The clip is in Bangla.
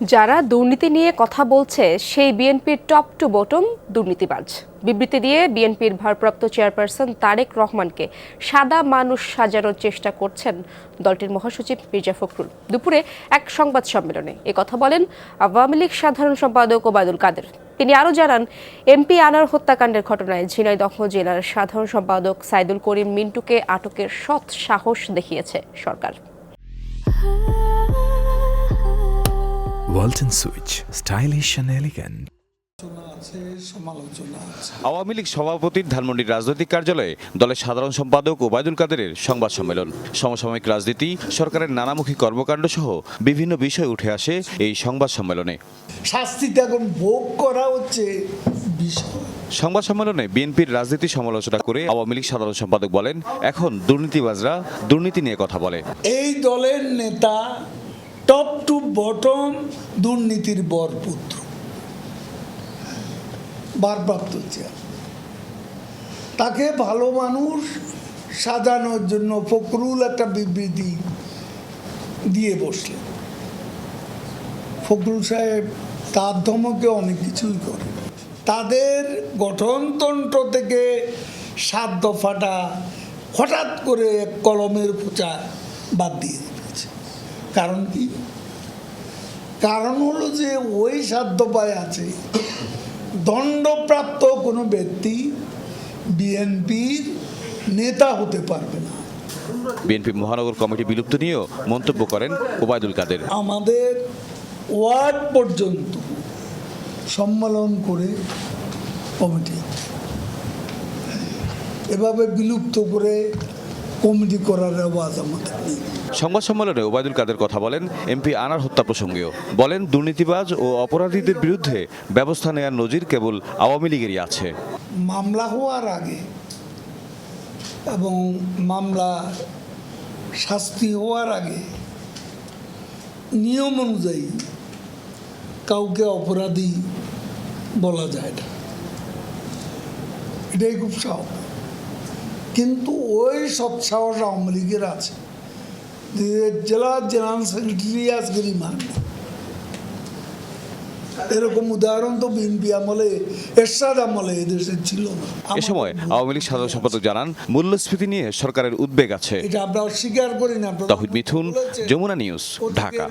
যারা দুর্নীতি নিয়ে কথা বলছে, সেই বিএনপির টপ টু বটম দুর্নীতিবাজ। বিবৃতি দিয়ে বিএনপির ভারপ্রাপ্ত চেয়ারপারসন তারেক রহমানকে সাদা মানুষ সাজানোর চেষ্টা করছেন দলটির মহাসচিব মির্জা ফখরুল। দুপুরে এক সংবাদ সম্মেলনে কথা বলেন আওয়ামী লীগ সাধারণ সম্পাদক ওবায়দুল কাদের। তিনি আরও জানান, এমপি আনার হত্যাকাণ্ডের ঘটনায় ঝিনাইদহ জেলার সাধারণ সম্পাদক সাইদুল করিম মিন্টুকে আটকের সৎ সাহস দেখিয়েছে সরকার। ওয়ালটন সুইচ স্টাইলিশ অ্যান্ড আছে আওয়ামী লীগ সভাপতির ধানমন্ডির রাজনৈতিক কার্যালয়ে দলের সাধারণ সম্পাদক ওবায়দুল কাদেরের সংবাদ সম্মেলন। সমসাময়িক রাজনীতি সরকারের নানামুখী কর্মকাণ্ড সহ বিভিন্ন বিষয় উঠে আসে এই সংবাদ সম্মেলনে। শাস্তিটা এখন ভোগ করা হচ্ছে সংবাদ সম্মেলনে বিএনপির রাজনীতি সমালোচনা করে আওয়ামী লীগ সাধারণ সম্পাদক বলেন এখন দুর্নীতিবাজরা দুর্নীতি নিয়ে কথা বলে। এই দলের নেতা টপ টু বটম দুর্নীতির বরপুত্র বারপ্রাপ্ত চেয়ার তাকে ভালো মানুষ সাজানোর জন্য ফখরুল একটা বিবৃতি দিয়ে বসলেন ফখরুল সাহেব তার ধমকে অনেক কিছুই করে। তাদের গঠনতন্ত্র থেকে সাত দফাটা হঠাৎ করে কলমের পোচা বাদ দিয়ে কারণ কি? কারণ হলো যে ওই দফায় আছে। দণ্ডপ্রাপ্ত কোনো ব্যক্তি বিএনপির নেতা হতে পারবে না। বিএনপি মহানগর কমিটি বিলুপ্ত নিয়েও মন্তব্য করেন ওবায়দুল কাদের। আমাদের ওয়ার্ড পর্যন্ত সম্মেলন করে কমিটি। এভাবে বিলুপ্ত করে কমিটি করার আওয়াজ আমাদের নেই। সংবাদ সম্মেলনে ওবায়দুল কাদের কথা বলেন এমপি আনার হত্যা প্রসঙ্গেও। বলেন দুর্নীতিবাজ ও অপরাধীদের বিরুদ্ধে ব্যবস্থা নেওয়ার নজির কেবল আওয়ামী লীগেরই আছে। মামলা হওয়ার আগে এবং মামলা শাস্তি হওয়ার আগে নিয়ম অনুযায়ী কাউকে অপরাধী বলা যায় না। এটাই খুব সাহস কিন্তু ওই সব সাহস আওয়ামী লীগের আছে। জেলা জেনারেল সেক্রেটারি আজকে রিমান্ড এরকম উদাহরণ তো বিএনপি আমলে এরশাদ আমলে এদেশে ছিল এ সময় আওয়ামী লীগ সাধারণ সম্পাদক জানান মূল্যস্ফীতি নিয়ে সরকারের উদ্বেগ আছে। এটা আমরা অস্বীকার করি না তাহিদ মিথুন যমুনা নিউজ ঢাকা।